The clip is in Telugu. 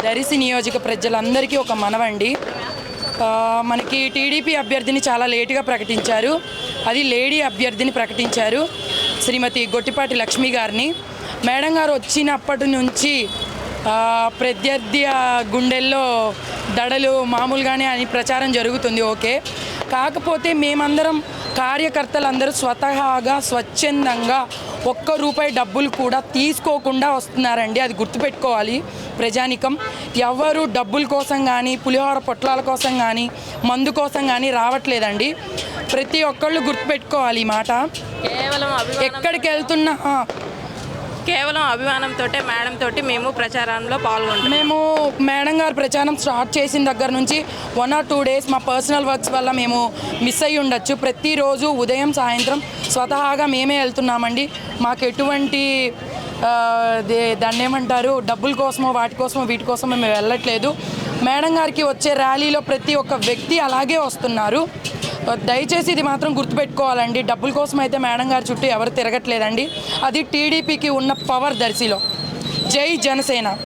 దరిసి నియోజక ప్రజలందరికీ ఒక మనవండి. మనకి టీడీపీ అభ్యర్థిని చాలా లేటుగా ప్రకటించారు. అది లేడీ అభ్యర్థిని ప్రకటించారు శ్రీమతి గొట్టిపాటి లక్ష్మి గారిని. మేడం గారు వచ్చినప్పటి నుంచి ప్రత్యర్థి గుండెల్లో దడలు మామూలుగానే అని ప్రచారం జరుగుతుంది ఓకే. కాకపోతే మేమందరం కార్యకర్తలందరూ స్వతహాగా స్వచ్ఛందంగా ఒక్క రూపాయి డబ్బులు కూడా తీసుకోకుండా వస్తున్నారండి. అది గుర్తుపెట్టుకోవాలి. ప్రజానికం ఎవరు డబ్బుల కోసం కానీ పులిహోర పొట్లాల కోసం కానీ మందు కోసం కానీ రావట్లేదండి. ప్రతి ఒక్కళ్ళు గుర్తుపెట్టుకోవాలి ఈ మాట. కేవలం ఎక్కడికి వెళ్తున్నా కేవలం అభిమానంతో మేడం తోటి మేము ప్రచారంలో పాల్గొంటాం మేము మేడం గారు ప్రచారం స్టార్ట్ చేసిన దగ్గర నుంచి వన్ ఆర్ టూ డేస్ మా పర్సనల్ వర్క్స్ వల్ల మేము మిస్ అయ్యి ఉండొచ్చు. ప్రతిరోజు ఉదయం సాయంత్రం స్వతహాగా మేమే వెళ్తున్నామండి. మాకు ఎటువంటి దాన్ని ఏమంటారు డబ్బుల కోసమో వాటి కోసమో వీటి కోసమో మేము వెళ్ళట్లేదు. మేడం గారికి వచ్చే ర్యాలీలో ప్రతి ఒక్క వ్యక్తి అలాగే వస్తున్నారు. దయచేసి ఇది మాత్రం గుర్తుపెట్టుకోవాలండి. డబ్బుల కోసం అయితే మేడం గారి చుట్టూ ఎవరు తిరగట్లేదండి. అది టీడీపీకి ఉన్న పవర్ దర్శిలో. జై జనసేన.